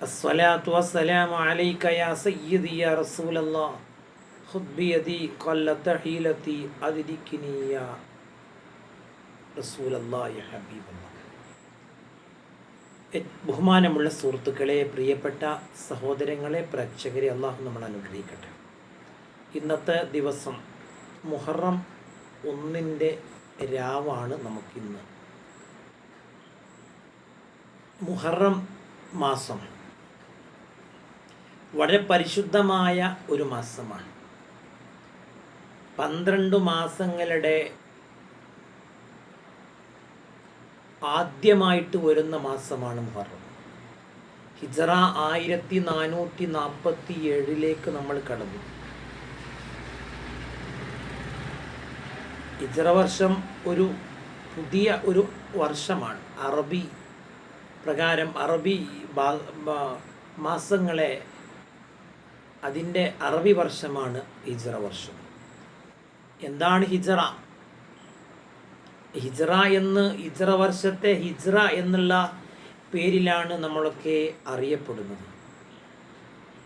الصلاة والسلام عليك يا سيدي يا رسول الله خذ بيدي قلت حيلتي أدركني يا رسول الله يا حبيب الله A- ബഹുമാനമുള്ള സുഹൃത്തുക്കളെ പ്രിയപ്പെട്ട സഹോദരങ്ങളെ പ്രേക്ഷകരെ അള്ളാഹു നമ്മൾ അനുഗ്രഹിക്കട്ടെ ഇന്നത്തെ ദിവസം മുഹറം ഒന്നിൻ്റെ രാവാണ് നമുക്കിന്ന് മുഹറം മാസം. വളരെ പരിശുദ്ധമായ ഒരു മാസമാണ്. പന്ത്രണ്ട് മാസങ്ങളുടെ ആദ്യമായിട്ട് വരുന്ന മാസമാണ് മുഹറം. ഹിജറ ആയിരത്തി നാനൂറ്റി നാൽപ്പത്തി ഏഴിലേക്ക് നമ്മൾ കടന്നു. ഹിജറ വർഷം ഒരു പുതിയ ഒരു വർഷമാണ്. അറബി പ്രകാരം അറബി മാസങ്ങളെ അതിന്റെ അറബി വർഷമാണ് ഹിജറ വർഷം. എന്താണ് ഹിജറ? ഹിജറ എന്ന് ഹിജറ വർഷത്തെ ഹിജറ എന്നുള്ള പേരിലാണ് നമ്മളൊക്കെ അറിയപ്പെടുന്നത്.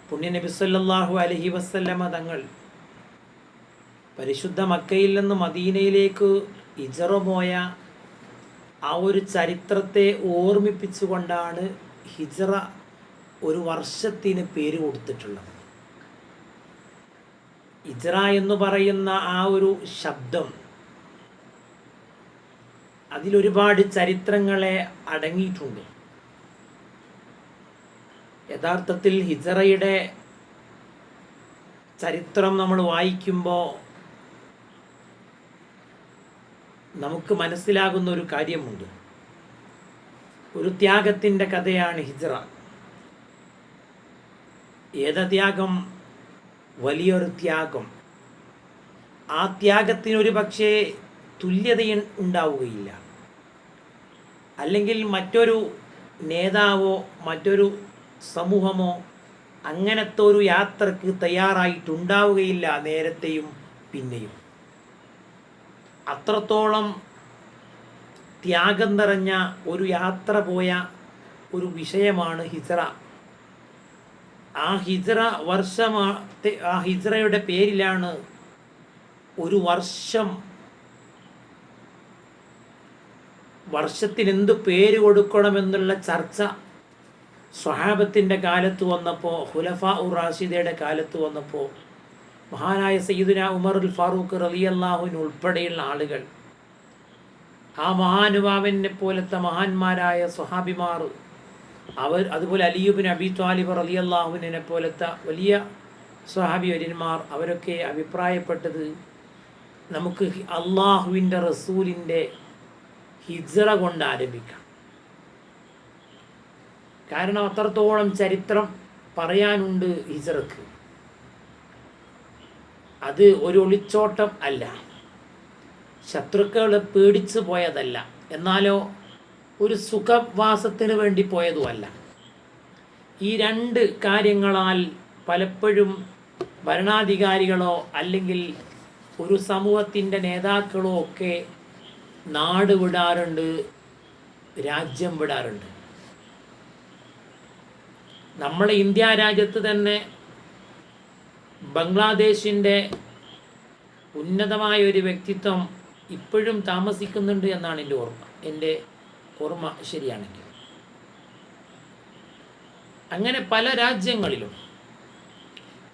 പുണ്യനബി സല്ലല്ലാഹു അലഹി വസല്ലമ തങ്ങൾ പരിശുദ്ധ മക്കയിൽ നിന്ന് മദീനയിലേക്ക് ഹിജറ പോയ ആ ഒരു ചരിത്രത്തെ ഓർമ്മിപ്പിച്ചുകൊണ്ടാണ് ഹിജറ ഒരു വർഷത്തിന് പേര് കൊടുത്തിട്ടുള്ളത്. ഹിജറ എന്ന് പറയുന്ന ആ ഒരു ശബ്ദം അതിലൊരുപാട് ചരിത്രങ്ങളെ അടങ്ങിയിട്ടുണ്ട്. യഥാർത്ഥത്തിൽ ഹിജറയുടെ ചരിത്രം നമ്മൾ വായിക്കുമ്പോൾ നമുക്ക് മനസ്സിലാകുന്ന ഒരു കാര്യമുണ്ട്. ഒരു ത്യാഗത്തിന്റെ കഥയാണ് ഹിജറ. ഏത ത്യാഗം? വലിയൊരു ത്യാഗം. ആ ത്യാഗത്തിനൊരു പക്ഷേ തുല്യത ഉണ്ടാവുകയില്ല. അല്ലെങ്കിൽ മറ്റൊരു നേതാവോ മറ്റൊരു സമൂഹമോ അങ്ങനത്തെ ഒരു യാത്രയ്ക്ക് തയ്യാറായിട്ടുണ്ടാവുകയില്ല നേരത്തെയും പിന്നെയും. അത്രത്തോളം ത്യാഗം നിറഞ്ഞ ഒരു യാത്ര പോയ ഒരു വിഷയമാണ് ഹിജറ. ആ ഹിജറ വർഷമാ ആ ഹിജറയുടെ പേരിലാണ് ഒരു വർഷം വർഷത്തിന് എന്ത് പേര് കൊടുക്കണമെന്നുള്ള ചർച്ച സ്വഹാബത്തിന്റെ കാലത്ത് വന്നപ്പോൾ ഹുലഫ ഉറാഷിദയുടെ റാഷിദയുടെ കാലത്ത് വന്നപ്പോൾ മഹാനായ സയ്യിദുന ഉമറുൽ ഫാറൂഖ് റലിയല്ലാഹുവിന് ഉൾപ്പെടെയുള്ള ആളുകൾ. ആ മഹാനുഭാവനെ പോലത്തെ മഹാന്മാരായ സ്വഹാബിമാർ അവർ അതുപോലെ അലിയുബിൻ അബി ത്വാലിബ് റലിയല്ലാഹുവിനെ പോലത്തെ വലിയ സ്വഹാബി വര്യന്മാർ അവരൊക്കെ അഭിപ്രായപ്പെട്ടത് നമുക്ക് അള്ളാഹുവിന്റെ റസൂലിന്റെ ഹിജറ കൊണ്ട് ആരംഭിക്കാം. കാരണം അത്രത്തോളം ചരിത്രം പറയാനുണ്ട് ഹിജറക്ക്. അത് ഒരു ഒളിച്ചോട്ടം അല്ല. ശത്രുക്കളെ പേടിച്ചു പോയതല്ല. എന്നാലോ ഒരു സുഖവാസത്തിന് വേണ്ടി പോയതുമല്ല. ഈ രണ്ട് കാര്യങ്ങളാൽ പലപ്പോഴും ഭരണാധികാരികളോ അല്ലെങ്കിൽ ഒരു സമൂഹത്തിന്റെ നേതാക്കളോ ഒക്കെ നാട് വിടാറുണ്ട് രാജ്യം വിടാറുണ്ട്. നമ്മളെ ഇന്ത്യ രാജ്യത്ത് തന്നെ ബംഗ്ലാദേശിന്റെ ഉന്നതമായ ഒരു വ്യക്തിത്വം ഇപ്പോഴും താമസിക്കുന്നുണ്ട് എന്നാണ് എന്റെ ഓർമ്മ. എന്റെ ഓർമ്മ ശരിയാണെങ്കിൽ. അങ്ങനെ പല രാജ്യങ്ങളിലും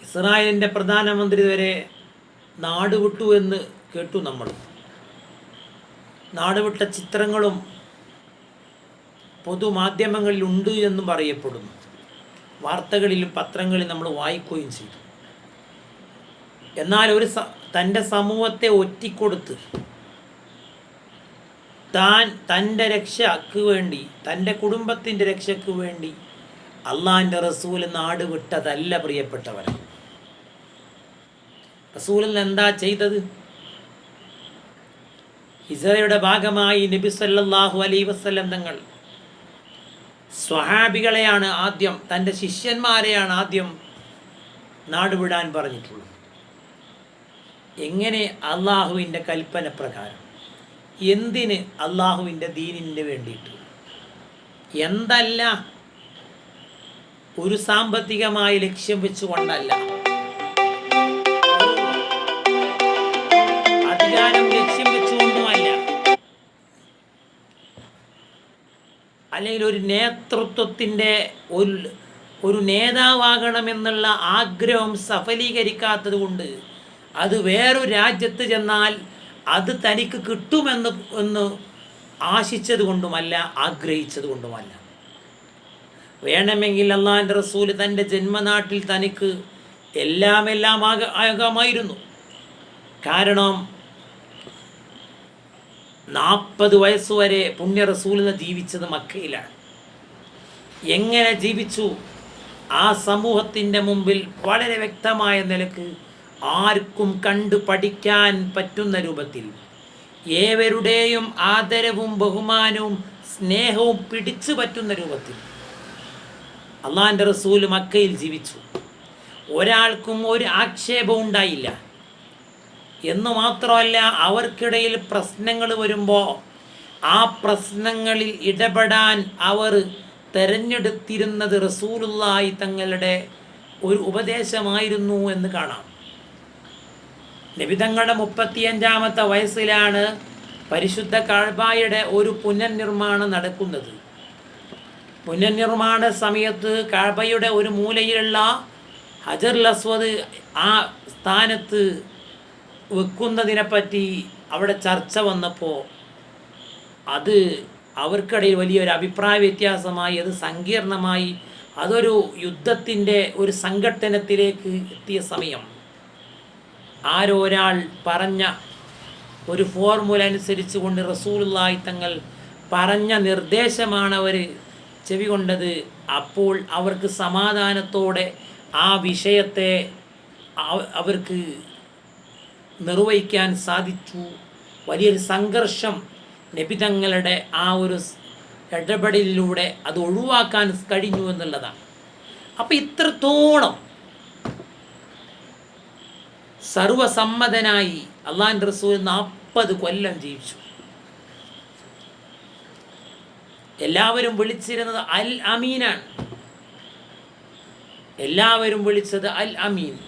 ഇസ്രായേലിന്റെ പ്രധാനമന്ത്രി വരെ നാടുവിട്ടു എന്ന് കേട്ടു നമ്മൾ. നാടുവിട്ട ചിത്രങ്ങളും പൊതുമാധ്യമങ്ങളിൽ ഉണ്ട് എന്നും പറയപ്പെടുന്നു. വാർത്തകളിലും പത്രങ്ങളിലും നമ്മൾ വായിക്കുകയും ചെയ്തു. എന്നാൽ ഒരു തന്റെ സമൂഹത്തെ ഒറ്റിക്കൊടുത്ത് താൻ തന്റെ രക്ഷക്ക് വേണ്ടി തന്റെ കുടുംബത്തിന്റെ രക്ഷയ്ക്ക് വേണ്ടി അള്ളാഹിന്റെ റസൂൽ നാട് വിട്ടതല്ല പ്രിയപ്പെട്ടവരാണ് റസൂലിൽ എന്താ ചെയ്തത്? ഹിസറയുടെ ഭാഗമായി നബി സല്ലാഹു അലൈ വസ്ലം തങ്ങൾ സ്വഹാബികളെയാണ് ആദ്യം തന്റെ ശിഷ്യന്മാരെയാണ് ആദ്യം നാടുവിടാൻ പറഞ്ഞിട്ടുള്ളത്. എങ്ങനെ അള്ളാഹുവിന്റെ കൽപ്പന പ്രകാരം? എന്തിന് അള്ളാഹുവിന്റെ ദീനിന് വേണ്ടിയിട്ട്? എന്തല്ല? ഒരു സാമ്പത്തികമായി ലക്ഷ്യം വെച്ചുകൊണ്ടല്ല. അധികാരം ലക്ഷ്യം വെച്ചുകൊണ്ടുമല്ല. അല്ലെങ്കിൽ ഒരു നേതൃത്വത്തിന്റെ ഒരു ഒരു നേതാവാകണമെന്നുള്ള ആഗ്രഹം സഫലീകരിക്കാത്തത് കൊണ്ട് അത് വേറൊരു രാജ്യത്ത് ചെന്നാൽ അത് തനിക്ക് കിട്ടുമെന്ന് എന്ന് ആശിച്ചത് കൊണ്ടുമല്ല ആഗ്രഹിച്ചത് കൊണ്ടുമല്ല വേണമെങ്കിൽ അള്ളാഹിന്റെ റസൂൽ തന്റെ ജന്മനാട്ടിൽ തനിക്ക് എല്ലാം എല്ലാം ആക ആകാമായിരുന്നു. കാരണം നാൽപ്പത് വയസ്സുവരെ പുണ്യ റസൂലിന് ജീവിച്ചത് മക്കയിലാണ്. എങ്ങനെ ജീവിച്ചു? ആ സമൂഹത്തിന്റെ മുമ്പിൽ വളരെ വ്യക്തമായ നിലയ്ക്ക് ആർക്കും കണ്ടു പഠിക്കാൻ പറ്റുന്ന രൂപത്തിൽ ഏവരുടെയും ആദരവും ബഹുമാനവും സ്നേഹവും പിടിച്ചു പറ്റുന്ന രൂപത്തിൽ അള്ളാന്റെ റസൂൽ മക്കയിൽ ജീവിച്ചു. ഒരാൾക്കും ഒരു ആക്ഷേപവും ഉണ്ടായില്ല. എന്ന് മാത്രമല്ല അവർക്കിടയിൽ പ്രശ്നങ്ങൾ വരുമ്പോൾ ആ പ്രശ്നങ്ങളിൽ ഇടപെടാൻ അവർ തെരഞ്ഞെടുത്തിരുന്നത് റസൂലുള്ളായി തങ്ങളുടെ ഒരു ഉപദേശമായിരുന്നു എന്ന് കാണാം. നബിതങ്ങളുടെ മുപ്പത്തിയഞ്ചാമത്തെ വയസ്സിലാണ് പരിശുദ്ധ കാഴ്ബായുടെ ഒരു പുനർനിർമ്മാണം നടക്കുന്നത്. പുനർനിർമ്മാണ സമയത്ത് കാഴ്ബയുടെ ഒരു മൂലയിലുള്ള ഹജർ ലസ്വദ് ആ സ്ഥാനത്ത് വെക്കുന്നതിനെപ്പറ്റി അവിടെ ചർച്ച വന്നപ്പോൾ അത് അവർക്കിടയിൽ വലിയൊരു അഭിപ്രായ വ്യത്യാസമായി അത് സങ്കീർണമായി അതൊരു യുദ്ധത്തിന്റെ ഒരു സംഘട്ടനത്തിലേക്ക് എത്തിയ സമയം. ആരോ ഒരാൾ പറഞ്ഞ ഒരു ഫോർമുല അനുസരിച്ച് കൊണ്ട് റസൂലുള്ളാഹി തങ്ങൾ പറഞ്ഞ നിർദ്ദേശമാണ് അവർ ചെവി കൊണ്ടത്. അപ്പോൾ അവർക്ക് സമാധാനത്തോടെ ആ വിഷയത്തെ അവർക്ക് നിർവഹിക്കാൻ സാധിച്ചു. വലിയൊരു സംഘർഷം നബിതങ്ങളുടെ ആ ഒരു ഇടപെടലിലൂടെ അത് ഒഴിവാക്കാൻ കഴിഞ്ഞു എന്നുള്ളതാണ്. അപ്പോൾ ഇത്രത്തോളം സർവസമ്മതനായി അള്ളാൻ റസൂൽ നാൽപ്പത് കൊല്ലം ജീവിച്ചു. എല്ലാവരും വിളിച്ചിരുന്നത് അൽ അമീനാണ്. എല്ലാവരും വിളിച്ചത് അൽ അമീൻ.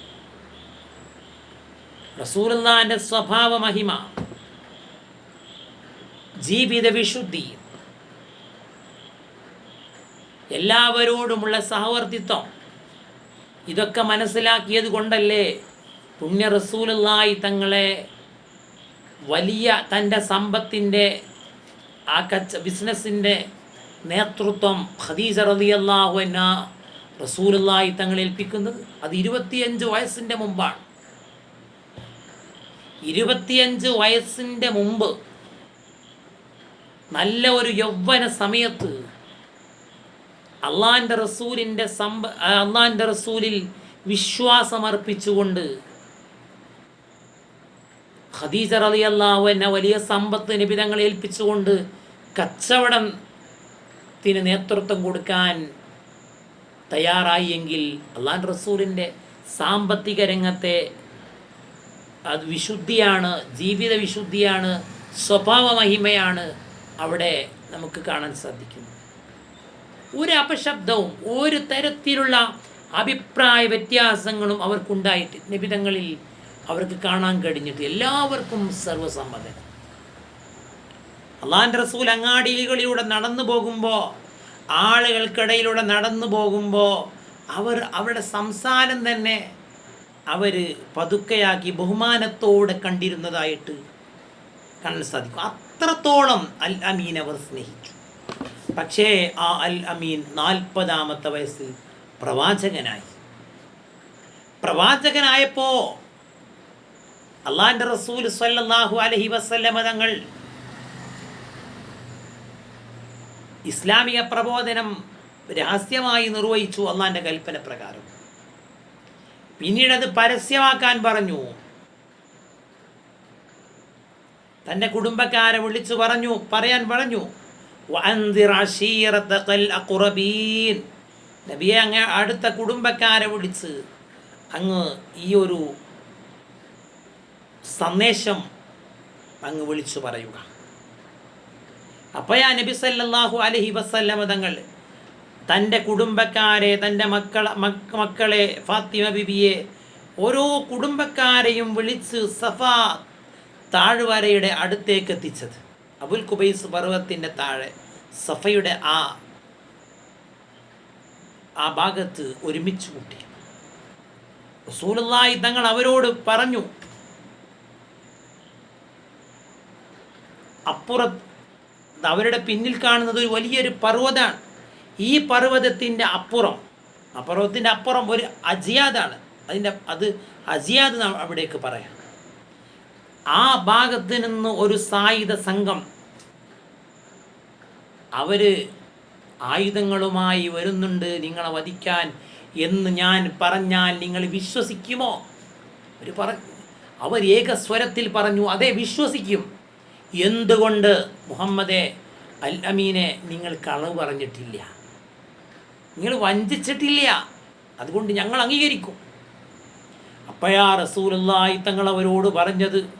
റസൂലുള്ളാന്റെ സ്വഭാവ മഹിമ ജീവിത വിശുദ്ധി എല്ലാവരോടുമുള്ള സഹവർത്തിത്വം ഇതൊക്കെ മനസ്സിലാക്കിയത് കൊണ്ടല്ലേ പുണ്യ റസൂലായി തങ്ങളെ വലിയ തന്റെ സമ്പത്തിന്റെ ആ കച്ച ബിസിനസ്സിന്റെ നേതൃത്വം ഖദീജ റളിയല്ലാഹു അൻഹ റസൂലുള്ളാഹി തങ്ങളെ ഏൽപ്പിക്കുന്നത് അത് ഇരുപത്തിയഞ്ച് വയസ്സിന്റെ മുമ്പാണ്. ഇരുപത്തിയഞ്ച് വയസ്സിന്റെ മുമ്പ് നല്ല ഒരു യൗവന സമയത്ത് അള്ളാന്റെ റസൂലിന്റെ സമ്പ അള്ളാന്റെ റസൂലിൽ വിശ്വാസമർപ്പിച്ചുകൊണ്ട് ഖദീജ റളിയല്ലാഹു എന്നെ വലിയ സമ്പത്ത് നിബിധങ്ങൾ ഏൽപ്പിച്ചുകൊണ്ട് കച്ചവടത്തിന് നേതൃത്വം കൊടുക്കാൻ തയ്യാറായി എങ്കിൽ അള്ളാൻ റസൂലിന്റെ സാമ്പത്തിക രംഗത്തെ അത് വിശുദ്ധിയാണ് ജീവിത വിശുദ്ധിയാണ് സ്വഭാവ മഹിമയാണ് അവിടെ നമുക്ക് കാണാൻ സാധിക്കുന്നത് ഒരു അപശബ്ദവും ഒരു തരത്തിലുള്ള അഭിപ്രായ വ്യത്യാസങ്ങളും അവർക്കുണ്ടായിട്ട് നിബിധങ്ങളിൽ അവർക്ക് കാണാൻ കഴിഞ്ഞിട്ട് എല്ലാവർക്കും സർവസമ്മതൻ അള്ളാഹിന്റെ റസൂൽ അങ്ങാടികളിലൂടെ നടന്നു പോകുമ്പോൾ ആളുകൾക്കിടയിലൂടെ നടന്നു പോകുമ്പോൾ അവർ അവരുടെ സംസാരം തന്നെ അവർ പതുക്കെയാക്കി ബഹുമാനത്തോടെ കണ്ടിരുന്നതായിട്ട് കാണാൻ സാധിക്കും. അത്രത്തോളം അൽ അമീൻ അവർ സ്നേഹിച്ചു. പക്ഷേ ആ അൽ അമീൻ നാൽപ്പതാമത്തെ വയസ്സിൽ പ്രവാചകനായി. പ്രവാചകനായപ്പോൾ അള്ളാഹിന്റെ റസൂൽ സല്ലാഹു അലൈഹി വസ്ല്ലമ തങ്ങൾ ഇസ്ലാമിക പ്രബോധനം രഹസ്യമായി നിർവഹിച്ചു അള്ളാന്റെ കൽപ്പന പ്രകാരം പിന്നീട് അത് പരസ്യമാക്കാൻ പറഞ്ഞു. തന്റെ കുടുംബക്കാരെ വിളിച്ചു പറഞ്ഞു പറയാൻ പറഞ്ഞു. നബിയെ അങ്ങ് അടുത്ത കുടുംബക്കാരെ വിളിച്ച് അങ്ങ് ഈ ഒരു സന്ദേശം അങ്ങ് വിളിച്ചു പറയുക. അപ്പോഴാ നബി സല്ലാഹു അലഹി വസല്ലമ തങ്ങൾ തന്റെ കുടുംബക്കാരെ തന്റെ മക്കളെ മക്ക- മക്കളെ ഫാത്തിമ ബിബിയെ ഓരോ കുടുംബക്കാരെയും വിളിച്ച് സഫ താഴ്വരയുടെ അടുത്തേക്ക് എത്തിച്ചത്. അബുൽ കുബൈസ് പർവത്തിന്റെ താഴെ സഫയുടെ ആ ആ ഭാഗത്ത് ഒരുമിച്ച് കൂട്ടി. റസൂലുള്ളാഹി തങ്ങൾ അവരോട് പറഞ്ഞു അപ്പുറത്ത് അവരുടെ പിന്നിൽ കാണുന്നത് ഒരു വലിയൊരു പർവതമാണ്. ഈ പർവതത്തിന്റെ അപ്പുറം ആ പർവതത്തിന്റെ അപ്പുറം ഒരു അജിയാദാണ്. അതിന്റെ അത് അജിയാദ് അവിടേക്ക് പറയാം. ആ ഭാഗത്ത് നിന്ന് ഒരു സായുധ സംഘം അവർ ആയുധങ്ങളുമായി വരുന്നുണ്ട്. നിങ്ങളെ വധിക്കാൻ എന്ന് ഞാൻ പറഞ്ഞാൽ നിങ്ങൾ വിശ്വസിക്കുമോ? അവർ പറ അവർ ഏകസ്വരത്തിൽ പറഞ്ഞു അതെ വിശ്വസിക്കും. എന്തുകൊണ്ട് മുഹമ്മദെ അൽ അമീനെ നിങ്ങൾ കളവ് പറഞ്ഞിട്ടില്ല? നിങ്ങൾ വഞ്ചിച്ചിട്ടില്ല. അതുകൊണ്ട് ഞങ്ങൾ അംഗീകരിക്കും. അപ്പോഴാ റസൂലുള്ളാഹി തങ്ങൾ അവരോട് പറഞ്ഞത്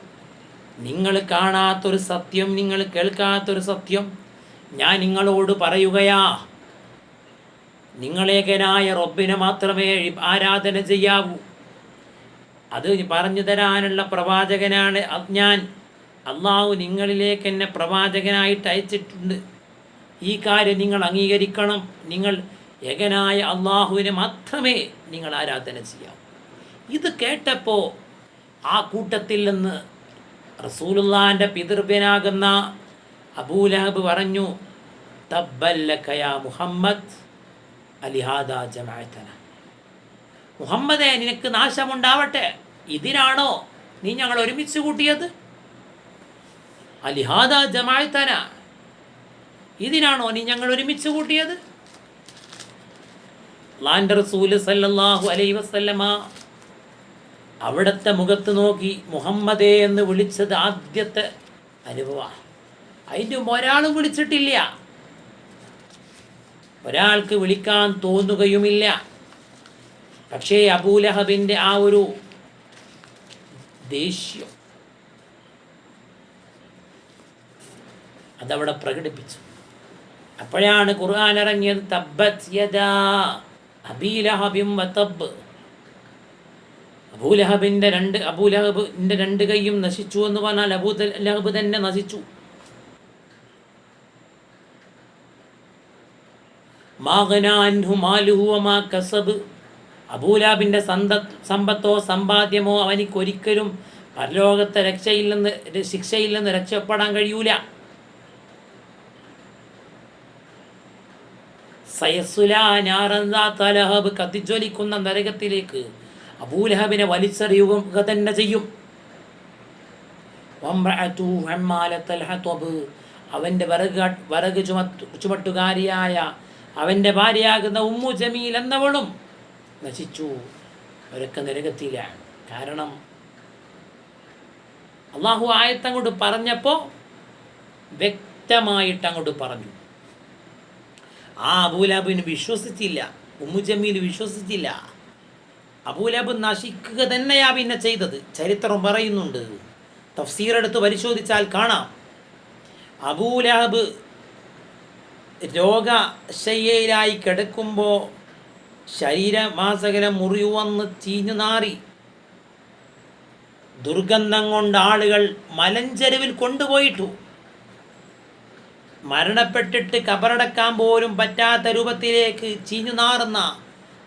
നിങ്ങൾ കാണാത്തൊരു സത്യം നിങ്ങൾ കേൾക്കാത്തൊരു സത്യം ഞാൻ നിങ്ങളോട് പറയുകയാ. നിങ്ങളേകനായ റബ്ബിനെ മാത്രമേ ആരാധന ചെയ്യാവൂ. അത് പറഞ്ഞു തരാനുള്ള പ്രവാചകനാണ് അത് ഞാൻ അള്ളാഹു നിങ്ങളിലേക്ക് എന്നെ പ്രവാചകനായിട്ട് അയച്ചിട്ടുണ്ട്. ഈ കാര്യം നിങ്ങൾ അംഗീകരിക്കണം. നിങ്ങൾ ഏകനായ അള്ളാഹുവിനെ മാത്രമേ നിങ്ങൾ ആരാധന ചെയ്യാവൂ. ഇത് കേട്ടപ്പോൾ ആ കൂട്ടത്തിൽ നിന്ന് റസൂലുള്ളാന്റെ പിതൃവ്യനാകുന്ന അബൂലഹബ് പറഞ്ഞു തബ്ബല്ലക്കയ മുഹമ്മദ് അലിഹാദ ജമാഅത്തന മുഹമ്മദേ നിനക്ക് നാശമുണ്ടാവട്ടെ. ഇതിനാണോ നീ ഞങ്ങൾ ഒരുമിച്ച് കൂട്ടിയത്? അലിഹാദ ജമാഅത്തന. ഇതിനാണോ നീ ഞങ്ങൾ ഒരുമിച്ച് കൂട്ടിയത്? ലാൻഡർ റസൂൽ സല്ലല്ലാഹു അലൈഹി വസല്ലമ അവിടുത്തെ മുഖത്ത് നോക്കി മുഹമ്മദേ എന്ന് വിളിച്ചത് ആദ്യത്തെ അനുഭവമാണ്. അതിന്റെ ഒരാളും വിളിച്ചിട്ടില്ല. ഒരാൾക്ക് വിളിക്കാൻ തോന്നുകയുമില്ല. പക്ഷേ അബൂലഹബിന്റെ ആ ഒരു ദേഷ്യം അതവിടെ പ്രകടിപ്പിച്ചു. അപ്പോഴാണ് ഖുർആൻ ഇറങ്ങിയത് തബ്ബത് യദാ അബീലഹബിം വതബ് അബൂലഹബിന്റെ രണ്ട് അബൂലഹബിന്റെ രണ്ട് കൈയും നശിച്ചു എന്ന് പറഞ്ഞാൽ അബൂ ലഹബ് തന്നെ നശിച്ചു. കസബ്. അബൂലാബിന്റെ സന്ത സമ്പത്തോ സമ്പാദ്യമോ അവനിക്കൊരിക്കലും പരലോകത്തെ രക്ഷയില്ലെന്ന് ശിക്ഷയില്ലെന്ന് രക്ഷപ്പെടാൻ കഴിയൂല. സയസുലാനാറഹബ് കത്തിജ്വലിക്കുന്ന നരകത്തിലേക്ക് അബൂലഹബിനെ വലിച്ചെറിയുക തന്നെ ചെയ്യും. അവന്റെ വിറക് വരക് ചുമത്ത് ചുമട്ടുകാരിയായ അവന്റെ ഭാര്യയാകുന്ന ഉമ്മു ജമീൽ എന്നവളും നശിച്ചു. അവരൊക്കെ നരകത്തിലാണ്. കാരണം അള്ളാഹു ആയത്തങ്ങോട്ട് പറഞ്ഞപ്പോൾ വ്യക്തമായിട്ട് അങ്ങോട്ട് പറഞ്ഞു. ആ അബൂലാബിന് വിശ്വസിച്ചില്ല ഉമ്മു ജമീൽ വിശ്വസിച്ചില്ല. അബൂലാബ് നശിക്കുക തന്നെയാ പിന്നെ ചെയ്തത്. ചരിത്രം പറയുന്നുണ്ട്. തഫ്സീറെടുത്ത് പരിശോധിച്ചാൽ കാണാം. അബൂലാബ് രോഗശയ്യയിലായി കിടക്കുമ്പോൾ ശരീരമാസകലം മുറിവന്ന് ചീഞ്ഞു നാറി. ദുർഗന്ധം കൊണ്ട് ആളുകൾ മലഞ്ചെരുവിൽ കൊണ്ടുപോയിട്ടു. മരണപ്പെട്ടിട്ട് കബറടക്കാൻ പോലും പറ്റാത്ത രൂപത്തിലേക്ക് ചീഞ്ഞു നാറുന്ന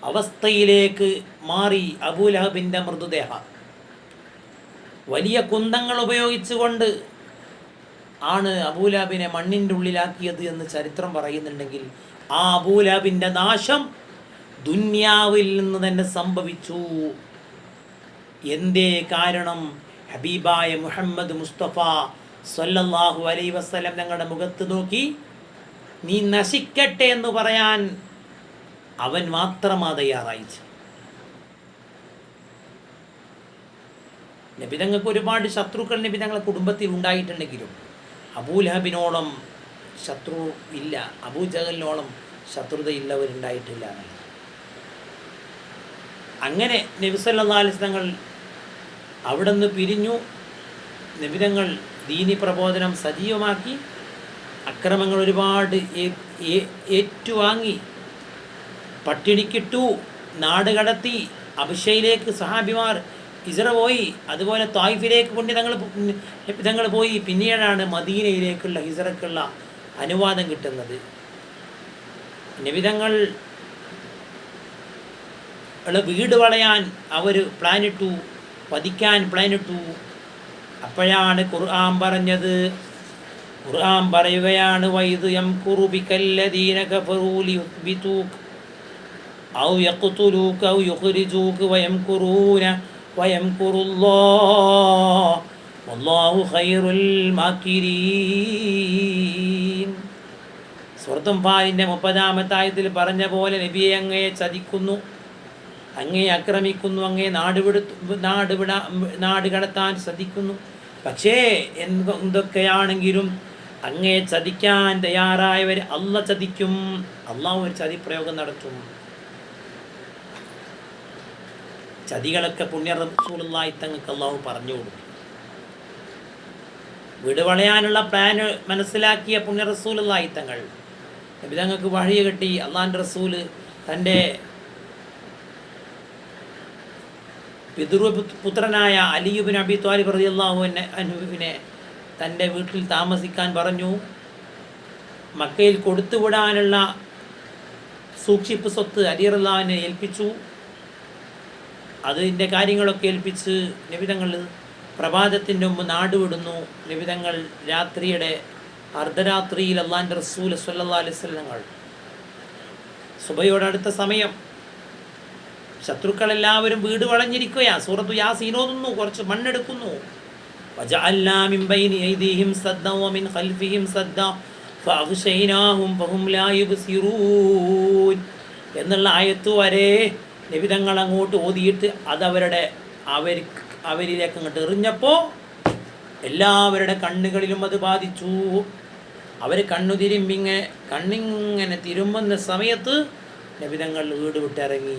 അവസ്ഥയിലേക്ക് മാറി അബൂലഹബിന്റെ മൃതദേഹം. വലിയ കുന്തങ്ങൾ ഉപയോഗിച്ചുകൊണ്ട് ആണ് അബൂലാബിനെ മണ്ണിന്റെ ഉള്ളിലാക്കിയത് എന്ന് ചരിത്രം പറയുന്നുണ്ടെങ്കിൽ ആ അബൂലാബിന്റെ നാശം ദുന്യാവിൽ നിന്ന് തന്നെ സംഭവിച്ചു. എന്തേ കാരണം? ഹബീബായ മുഹമ്മദ് മുസ്തഫ സല്ലല്ലാഹു അലൈ വസ്ലം ഞങ്ങളുടെ മുഖത്ത് നോക്കി നീ നശിക്കട്ടെ എന്ന് പറയാൻ അവൻ മാത്രമാ തയ്യാറായിച്ചു നബിതങ്ങൾക്ക് ഒരുപാട് ശത്രുക്കൾ നബിതങ്ങളെ കുടുംബത്തിൽ ഉണ്ടായിട്ടുണ്ടെങ്കിലും അബൂലഹബിനോളം ശത്രു ഇല്ല അബൂജഹലിനോളം ശത്രുതയുള്ളവരുണ്ടായിട്ടില്ല. അങ്ങനെ നബിസല്ലാസ്ലങ്ങൾ അവിടെ നിന്ന് പിരിഞ്ഞു നിബിതങ്ങൾ ദീനി പ്രബോധനം സജീവമാക്കി. അക്രമങ്ങൾ ഒരുപാട് ഏറ്റുവാങ്ങി. പട്ടിണിക്കിട്ടു നാട് കടത്തി. അഭിഷയിലേക്ക് സഹാബിമാർ ഇസ്ര പോയി അതുപോലെ തായിഫിലേക്ക് ഞങ്ങൾ തങ്ങൾ പോയി. പിന്നീടാണ് മദീനയിലേക്കുള്ള ഹിസറക്കുള്ള അനുവാദം കിട്ടുന്നത്. നിബിതങ്ങൾ വീട് വളയാൻ അവർ പ്ലാനിട്ടു വധിക്കാൻ പ്ലാനിട്ടു. അപ്പോഴാണ് ഖുർആൻ പറഞ്ഞത്. ഖുർആൻ പറയുകയാണ് വൈദ് യം ഔ ഔ വല്ലാഹു ഖൈറുൽ പാലിന്റെ മുപ്പതാമത്തായത്തിൽ പറഞ്ഞ പോലെ നബിയെ അങ്ങയെ ചതിക്കുന്നു. അങ്ങേ ആക്രമിക്കുന്നു അങ്ങേ നാടുവിടു നാടുവിട നാട് കടത്താൻ ശ്രദ്ധിക്കുന്നു. പക്ഷേ എന്ത് എന്തൊക്കെയാണെങ്കിലും അങ്ങേ ചതിക്കാൻ തയ്യാറായവർ അല്ല ചതിക്കും. അള്ളാഹു ഒരു ചതിപ്രയോഗം നടത്തും. ചതികളൊക്കെ പുണ്യ റസൂലുള്ളാഹി തങ്ങൾക്ക് അള്ളാഹു പറഞ്ഞു കൊടുക്കും. വിടുവളയാനുള്ള പ്ലാൻ മനസ്സിലാക്കിയ പുണ്യ റസൂലുള്ളാഹി തങ്ങൾ. നബി തങ്ങൾക്ക് വഴി കെട്ടി അള്ളാഹിന്റെ റസൂൽ തന്റെ പിതൃപുത്രനായ അലിയുബിൻ അബി ത്വാലിബ് റളിയല്ലാഹു അനുവിനെ തന്റെ വീട്ടിൽ താമസിക്കാൻ പറഞ്ഞു. മക്കയിൽ കൊടുത്തുവിടാനുള്ള സൂക്ഷിപ്പ് സ്വത്ത് അലിറല്ലാവിനെ ഏൽപ്പിച്ചു. അതിന്റെ കാര്യങ്ങളൊക്കെ ഏൽപ്പിച്ച് നിബിതങ്ങൾ പ്രഭാതത്തിന്റെ മുമ്പ് നാടുവിടുന്നു. നിബിതങ്ങൾ രാത്രിയുടെ അർദ്ധരാത്രിയിൽ അള്ളാന്റെ റസൂൽ സല്ലാ അലൈവല്ലങ്ങൾ സുബയോടടുത്ത സമയം ശത്രുക്കളെല്ലാവരും വീട് വളഞ്ഞിരിക്കുകയാണ് സൂറത്തു യാസീനോതുന്നു കുറച്ച് മണ്ണെടുക്കുന്നു. എന്നുള്ള ആയത്ത് വരെ നിബിധങ്ങൾ അങ്ങോട്ട് ഓതിയിട്ട് അതവരുടെ അവർ അവരിലേക്ക് അങ്ങോട്ട് എറിഞ്ഞപ്പോൾ എല്ലാവരുടെ കണ്ണുകളിലും അത് ബാധിച്ചു. അവർ കണ്ണുതിരുമ്പിങ്ങനെ കണ്ണിങ്ങനെ തിരുമ്പുന്ന സമയത്ത് നബിതങ്ങൾ വീട് വിട്ടിറങ്ങി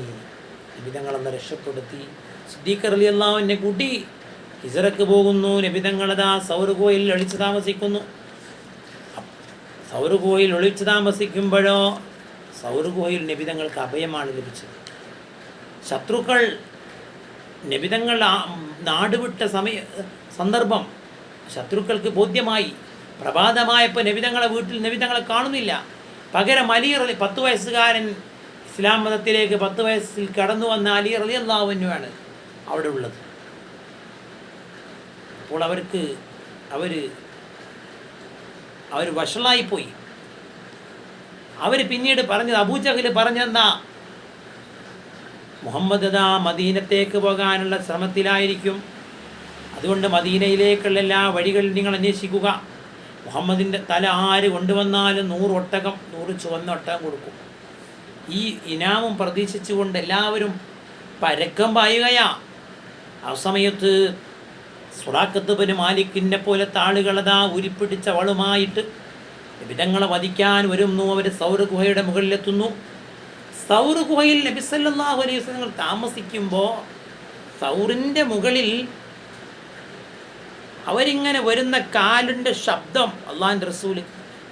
നബിതങ്ങളെന്ന് രക്ഷപ്പെടുത്തി. സിദ്ദീഖർ അലി അള്ളാഹുവിനെ കൂട്ടി ഹിസറക്ക് പോകുന്നു. നബിതങ്ങളതാ സൗരകോയിൽ ഒളിച്ചു താമസിക്കുന്നു. സൗരകോയിൽ ഒളിച്ചു താമസിക്കുമ്പോഴോ സൗരകോയിൽ നബിതങ്ങൾക്ക് അഭയമാണ് ലഭിച്ചത്. ശത്രുക്കൾ നബിതങ്ങൾ നാടുവിട്ട സമയ സന്ദർഭം ശത്രുക്കൾക്ക് ബോധ്യമായി. പ്രഭാതമായപ്പോൾ നബിതങ്ങളെ വീട്ടിൽ നബിതങ്ങളെ കാണുന്നില്ല. പകരം അലിയറലി പത്ത് വയസ്സുകാരൻ ഇസ്ലാം മതത്തിലേക്ക് പത്ത് വയസ്സിൽ കടന്നു വന്ന അലി റലി അള്ളാഹുവിനുമാണ് അവിടെ ഉള്ളത്. അപ്പോൾ അവർക്ക് അവർ അവർ വഷളായിപ്പോയി അവർ പിന്നീട് പറഞ്ഞത് അബൂജഹൽ പറഞ്ഞെന്നാ മുഹമ്മദ് ദാ മദീനത്തേക്ക് പോകാനുള്ള ശ്രമത്തിലായിരിക്കും. അതുകൊണ്ട് മദീനയിലേക്കുള്ള എല്ലാ വഴികളും നിങ്ങൾ അന്വേഷിക്കുക. മുഹമ്മദിന്റെ തല ആര് കൊണ്ടുവന്നാലും നൂറ് ഒട്ടകം നൂറ് ചുവന്ന ഒട്ടകം കൊടുക്കും. ഈ ഇനാമും പ്രതീക്ഷിച്ചുകൊണ്ട് എല്ലാവരും പരക്കം പായുകയാ. ആ സമയത്ത് സുറാക്കത്തുബന് മാലിക്കിന്റെ പോലത്തെ ആളുകളതാ ഉരിപ്പിടിച്ച വളുമായിട്ട് വിധങ്ങളെ വധിക്കാൻ വരുന്നു. അവർ സൗര ഗുഹയുടെ മുകളിലെത്തുന്നു. സൗർ ഗുഹയിൽ നബിസല്ലാഹു അലൈഹി വസല്ലം താമസിക്കുമ്പോൾ സൗറിന്റെ മുകളിൽ അവരിങ്ങനെ വരുന്ന കാലിന്റെ ശബ്ദം അള്ളാഹിന്റെ റസൂൽ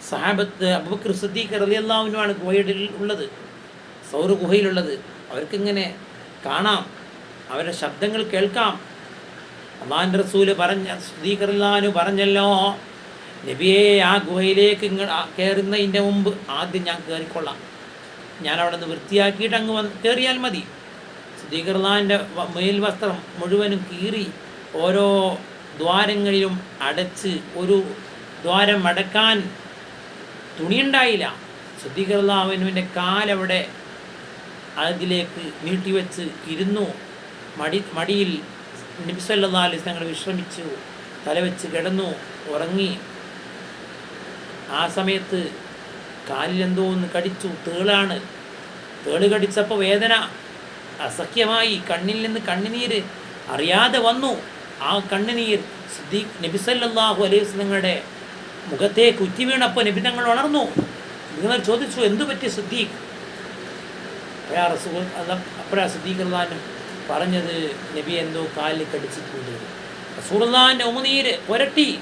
സഹാബത്ത് അബുബക്കർ സിദ്ദീഖ് റലിയല്ലാവിനുമാണ് ഗുഹയുടെ ഉള്ളത്. സൗർ ഗുഹയിലുള്ളത്. അവർക്കിങ്ങനെ കാണാം. അവരുടെ ശബ്ദങ്ങൾ കേൾക്കാം. അമാൻ റസൂൽ പറഞ്ഞ സിദ്ദീഖ് പറഞ്ഞല്ലോ. നബിയെ ആ ഗുഹയിലേക്ക് ഇങ്ങ കയറുന്നതിന്റെ മുമ്പ് ആദ്യം ഞാൻ കയറിക്കൊള്ളാം ഞാൻ അവിടെ നിന്ന് വൃത്തിയാക്കിയിട്ട് അങ്ങ് വന്ന് കയറിയാൽ മതി. സിദ്ദീഖർലാന്റെ മേൽവസ്ത്രം മുഴുവനും കീറി ഓരോ ദ്വാരങ്ങളിലും അടച്ച് ഒരു ദ്വാരം അടക്കാൻ തുണിയുണ്ടായില്ല സിദ്ദീഖർലാവിനുവിന്റെ കാലവിടെ അതിലേക്ക് നീട്ടിവെച്ച് ഇരുന്നു. മടി മടിയിൽ നിബ്സല്ലാ അലൈസ് ഞങ്ങൾ വിശ്രമിച്ചു. തലവെച്ച് കിടന്നു ഉറങ്ങി. ആ സമയത്ത് കാലിലെന്തോ ഒന്ന് കടിച്ചു. തേളാണ്. തേൾ കടിച്ചപ്പോൾ വേദന. അസഖ്യമായി കണ്ണിൽ നിന്ന് കണ്ണുനീര് അറിയാതെ വന്നു. ആ കണ്ണുനീർ സിദ്ദീഖ് നബിസല്ലാഹു അലൈഹി വസ്ലങ്ങളുടെ മുഖത്തേക്ക് ഉറ്റി വീണപ്പോൾ നബി തങ്ങൾ ഉണർന്നു. നിങ്ങൾ ചോദിച്ചു എന്തു പറ്റി സിദ്ദീഖ്? അപ്പോഴാ റസൂൽ അപ്പോഴാ സിദ്ദീഖ് അള്ളഹാൻ പറഞ്ഞത് നബി എന്തോ കാലിൽ കടിച്ചിട്ടുണ്ട്. റസൂർദാന്റെ ഉമനീര് പുരട്ടി.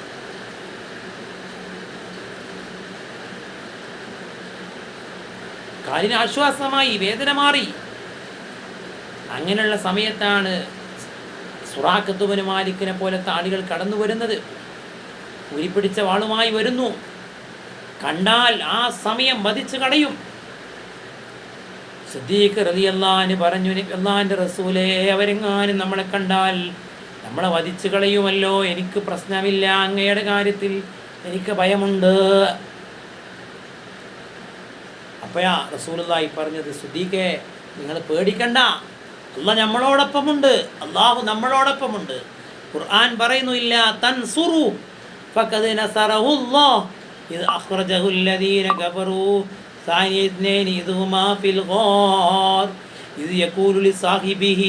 കാലിന് ആശ്വാസമായി വേദന മാറി. അങ്ങനെയുള്ള സമയത്താണ് സുറാഖത്തുബന് മാലിക്കിനെ പോലത്തെ ആളുകൾ കടന്നു വരുന്നത്. ഉരിപ്പിടിച്ച വാളുമായി വരുന്നു. കണ്ടാൽ ആ സമയം വധിച്ചു കളയും. സിദ്ദീഖ് റതി അള്ളാഹാന് പറഞ്ഞു അള്ളാഹാന്റെ റസൂലേ അവരെങ്ങാനും നമ്മളെ കണ്ടാൽ നമ്മളെ വധിച്ചു കളയുമല്ലോ എനിക്ക് പ്രശ്നമില്ല അങ്ങയുടെ കാര്യത്തിൽ എനിക്ക് ഭയമുണ്ട്. അപ്പോഴാ റസൂലായി പറഞ്ഞത് സുദീഖെ നിങ്ങൾ പേടിക്കണ്ട. അല്ല നമ്മളോടൊപ്പമുണ്ട്. അള്ളാഹു നമ്മളോടൊപ്പമുണ്ട്. ഖുർആൻ പറയുന്നു ഇല്ല തൻ സുറു ഇത് ثاني اثنين إذ هما في الغار إذ يقول لصاحبه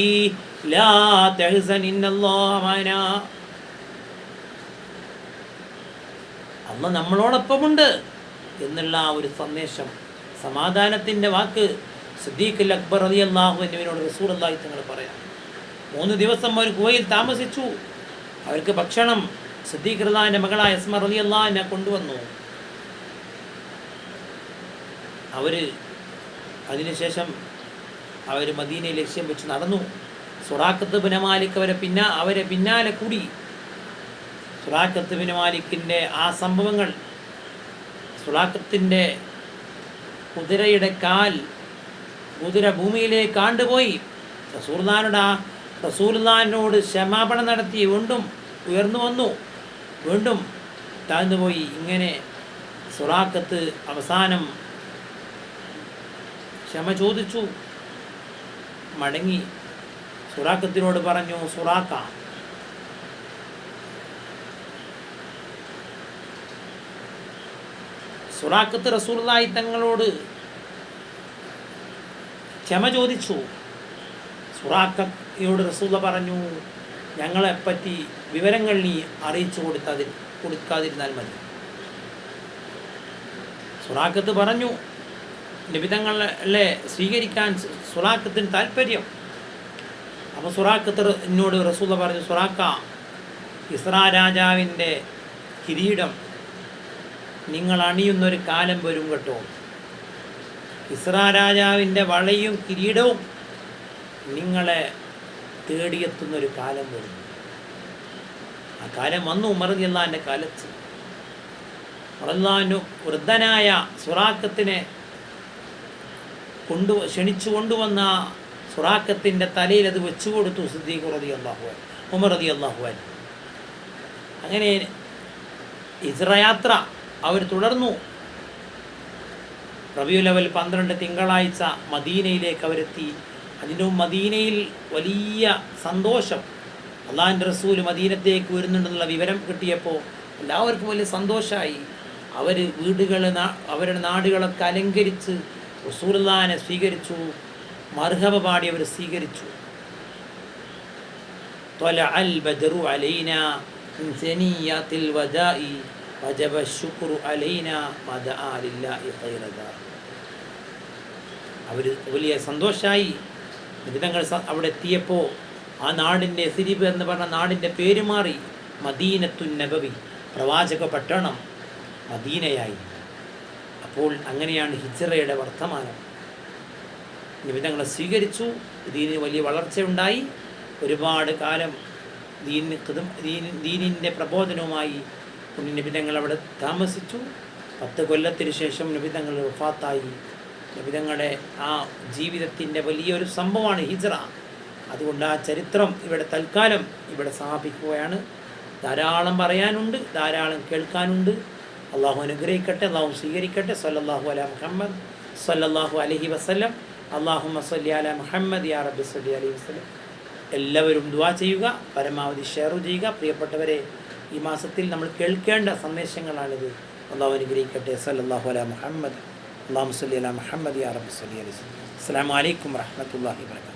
لا تحزن إن الله معنا അല്ല നമ്മളോടൊപ്പമുണ്ട് എന്നുള്ള ആ ഒരു സന്ദേശം സമാധാനത്തിൻ്റെ വാക്ക് സിദ്ദീഖ് അക്ബർ അലി അള്ളാഹു എന്നിവനോട് റസൂൽ അള്ളാഹി തങ്ങൾ പറയാം മൂന്ന് ദിവസം അവർ ഗുഹയിൽ താമസിച്ചു അവർക്ക് ഭക്ഷണം സിദ്ദീഖ് റഹ്ലാൻ്റെ മകളായ അസ്മർ അലി അള്ളാഹിനെ കൊണ്ടുവന്നു അവർ അതിനുശേഷം അവർ മദീനയെ ലക്ഷ്യം വെച്ച് നടന്നു. സുറാഖത്ത് ബിൻ മാലിക് അവരെ പിന്നാ അവരെ പിന്നാലെ കൂടി. സുറാഖത്ത് ബിൻ മാലിക്കിന്റെ ആ സംഭവങ്ങൾ സുറാഖത്തിന്റെ കുതിരയുടെ കാൽ കുതിര ഭൂമിയിലേക്ക് ആണ്ടുപോയി. റസൂർദാനോട് ആ റസൂർദാനോട് ക്ഷമാപണം നടത്തി വീണ്ടും ഉയർന്നു വന്നു. വീണ്ടും താഴ്ന്നുപോയി. ഇങ്ങനെ സുറാക്കത്ത് അവസാനം ക്ഷമ ചോദിച്ചു. മടങ്ങി. സുറാക്കത്തിനോട് പറഞ്ഞു സുറാക്ക സുറാക്കത്ത് റസൂർലായി തങ്ങളോട് ക്ഷമ ചോദിച്ചു. സുറാക്കയോട് റസൂല പറഞ്ഞു ഞങ്ങളെപ്പറ്റി വിവരങ്ങൾ നീ അറിയിച്ചു കൊടുത്താതി കൊടുക്കാതിരുന്നാൽ മതി. സുറാക്കത്ത് പറഞ്ഞു നിബിതങ്ങളെ സ്വീകരിക്കാൻ സുറാക്കത്തിന് താല്പര്യം അപ്പോൾ സുറാക്കത്ത് എന്നോട് റസൂല പറഞ്ഞു സുറാക്ക ഇസ്രാ രാജാവിന്റെ കിരീടം നിങ്ങൾ അണിയുന്നൊരു കാലം വരും കേട്ടോ. ഇസ്രാ രാജാവിന്റെ വളയും കിരീടവും നിങ്ങളെ തേടിയെത്തുന്നൊരു കാലം വരും. ആ കാലം വന്നു ഉമർദിയല്ലാന്റെ കാലത്ത്. ഉറല്ലാനു വൃദ്ധനായ സുറാക്കത്തിനെ കൊണ്ടു ക്ഷണിച്ചു കൊണ്ടുവന്ന സുറാക്കത്തിന്റെ തലയിൽ അത് വെച്ചു കൊടുത്തു സിദ്ദീഖ് റതി അള്ളാഹുവാൻ ഉമർ റതി അള്ളാഹുവാൻ അങ്ങനെ ഇസ്രയാത്ര അവർ തുടർന്നു. റബിയു ലെവൽ പന്ത്രണ്ട് തിങ്കളാഴ്ച മദീനയിലേക്ക് അവരെത്തി. അതിനും മദീനയിൽ വലിയ സന്തോഷം. അള്ളാഹിന്റെ റസൂൽ മദീനത്തേക്ക് വരുന്നുണ്ടെന്നുള്ള വിവരം കിട്ടിയപ്പോൾ എല്ലാവർക്കും വലിയ സന്തോഷമായി അവർ വീടുകൾ അവരുടെ നാടുകളൊക്കെ അലങ്കരിച്ച് റസൂലിനെ സ്വീകരിച്ചു മർഹബ പാടി അവർ സ്വീകരിച്ചു. തൊല അൽ ബദറു അലൈന വജബ അവർ വലിയ സന്തോഷമായി നിബിതങ്ങൾ അവിടെ എത്തിയപ്പോൾ ആ നാടിന്റെ സിരിബ് എന്ന് പറഞ്ഞ നാടിന്റെ പേര് മാറി മദീനത്തുന്നബവി പ്രവാചക പട്ടണം മദീനയായി. അപ്പോൾ അങ്ങനെയാണ് ഹിജറയുടെ വർത്തമാനം. നിബിതങ്ങളെ സ്വീകരിച്ചു ദീനിന് വലിയ വളർച്ചയുണ്ടായി. ഒരുപാട് കാലം ദീനിന് ദീനിന്റെ പ്രബോധനവുമായി നിബിതങ്ങൾ അവിടെ താമസിച്ചു. പത്ത് കൊല്ലത്തിന് ശേഷം നിബിതങ്ങൾ വഫാത്തായി. നബിതങ്ങളുടെ ആ ജീവിതത്തിന്റെ വലിയൊരു സംഭവമാണ് ഹിജറ. അതുകൊണ്ട് ആ ചരിത്രം ഇവിടെ തൽക്കാലം ഇവിടെ സമാപിക്കുകയാണ് ധാരാളം പറയാനുണ്ട് ധാരാളം കേൾക്കാനുണ്ട്. അള്ളാഹു അനുഗ്രഹിക്കട്ടെ അള്ളാഹു സ്വീകരിക്കട്ടെ. സല്ലാഹു അല മുഹമ്മദ് സല്ലാഹു അലഹി വസ്ലം അള്ളാഹു മസ്ലി അല മുഹമ്മദ് യാ റബ്ബി സല്ലി അലൈഹി വസ്ലം എല്ലാവരും ദുവാ ചെയ്യുക പരമാവധി ഷെയർ ചെയ്യുക. പ്രിയപ്പെട്ടവരെ ഈ മാസത്തിൽ നമ്മൾ കേൾക്കേണ്ട സന്ദേശങ്ങളാണിത്. അള്ളാഹു അനുഗ്രഹിക്കട്ടെ. സല്ലാഹു അല മുഹമ്മദ് അള്ളാഹു സല്ലി അല മുഹമ്മദ് യാ റബ്ബി സല്ലി അലൈഹി അസ്സാം അലൈക്കും വാഹമത്തല്ലാഹി വബറകാതുഹു.